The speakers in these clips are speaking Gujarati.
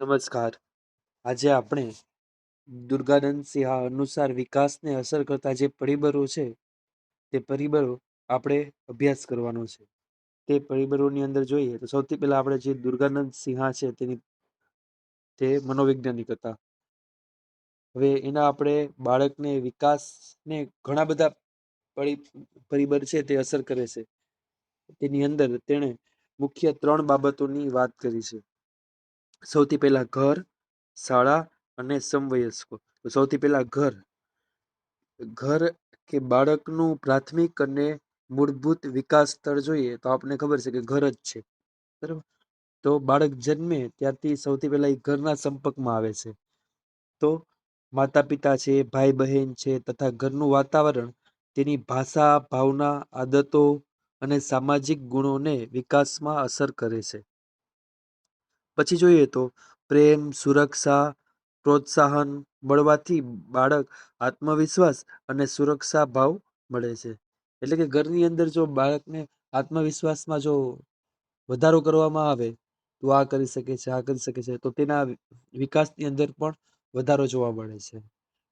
નમસ્કાર. આજે આપણે દુર્ગાનંદ સિંહા અનુસાર વિકાસને અસર કરતા જે પરિબળો છે, તે પરિબળો આપણે અભ્યાસ કરવાનો છે. તે પરિબળોની અંદર જોઈએ તો સૌથી પહેલા આપણે જે દુર્ગાનંદ સિંહા છે તેની, તે મનોવૈજ્ઞાનિક હતા. હવે એના આપણે બાળકને વિકાસને ઘણા બધા પરિબળ છે તે અસર કરે છે. તેની અંદર તેણે મુખ્ય ત્રણ બાબતોની વાત કરી છે. સૌથી પહેલા ઘર, શાળા અને સમવયસ્કો. સૌથી પહેલા ઘર. ઘર કે બાળકનું પ્રાથમિક અને મૂળભૂત વિકાસ સ્તર જોઈએ તો આપણને ખબર છે કે ઘર જ છે. બરાબર? તો બાળક જન્મે ત્યારથી સૌથી પહેલા એ ઘરના સંપર્કમાં આવે છે. તો માતા પિતા છે ભાઈ બહેન છે તથા ઘરનું વાતાવરણ તેની ભાષા, ભાવના, આદતો અને સામાજિક ગુણોને વિકાસમાં અસર કરે છે. પછી જોઈએ તો પ્રેમ, સુરક્ષા, પ્રોત્સાહન મળવાથી બાળક આત્મવિશ્વાસ અને સુરક્ષા ભાવ મળે છે. એટલે કે ઘરની અંદર જો બાળકને આત્મવિશ્વાસમાં જો વધારો કરવામાં આવે, તો આ કરી શકે છે, આ કરી શકે છે, તો તેના વિકાસની અંદર પણ વધારો જોવા મળે છે.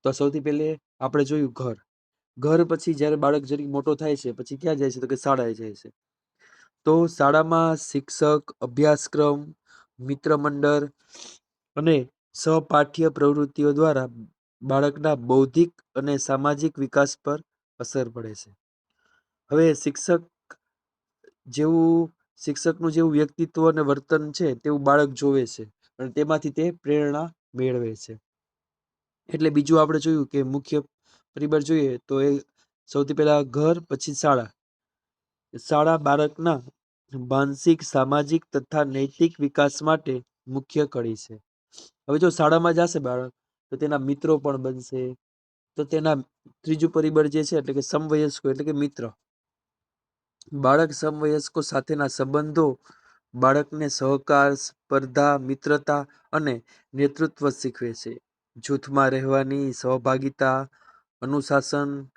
તો સૌથી પહેલે આપણે જોયું ઘર. ઘર પછી જ્યારે બાળક જરી મોટો થાય છે, પછી ક્યાં જાય છે? તો કે શાળાએ જાય છે. તો શાળામાં શિક્ષક, અભ્યાસક્રમ મિત્ર મંડળ અને સહપાઠ્ય પ્રવૃત્તિઓ દ્વારા બાળકના બૌદ્ધિક અને સામાજિક વિકાસ પર અસર પડે છે. હવે શિક્ષક જેવું, શિક્ષકનું જેવું વ્યક્તિત્વ અને વર્તન છે તેવું બાળક જોવે છે અને તેમાંથી તે પ્રેરણા મેળવે છે. એટલે બીજું આપણે જોયું કે મુખ્ય પરિબળ જોઈએ તો એ સૌથી પહેલા ઘર, પછી શાળા. શાળા બાળકના માનસિક, સામાજિક તથા નૈતિક વિકાસ માટે મુખ્ય કડી છે. હવે જો શાળામાં જશે બાળક, તો તેના મિત્રો પણ બનશે. તો તેના ત્રીજું પરિબળ જે છે, એટલે કે સમવયસ્કો, એટલે કે મિત્ર. બાળક સમવયસ્કો સાથેના સંબંધો, બાળકને સહકાર, સ્પર્ધા, મિત્રતા અને નેતૃત્વ શીખવે છે. જૂથમાં રહેવાની સહભાગિતા, અનુશાસન,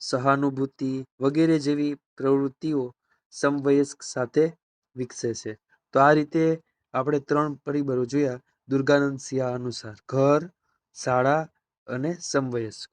સહાનુભૂતિ વગેરે જેવી પ્રવૃત્તિઓ સમવયસ્ક સાથે વિકસે છે. તો આ રીતે આપણે ત્રણ પરિબળો જોયા, દુર્ગાનંદ સિંહા અનુસાર ઘર, શાળા અને સમવયસ્ક.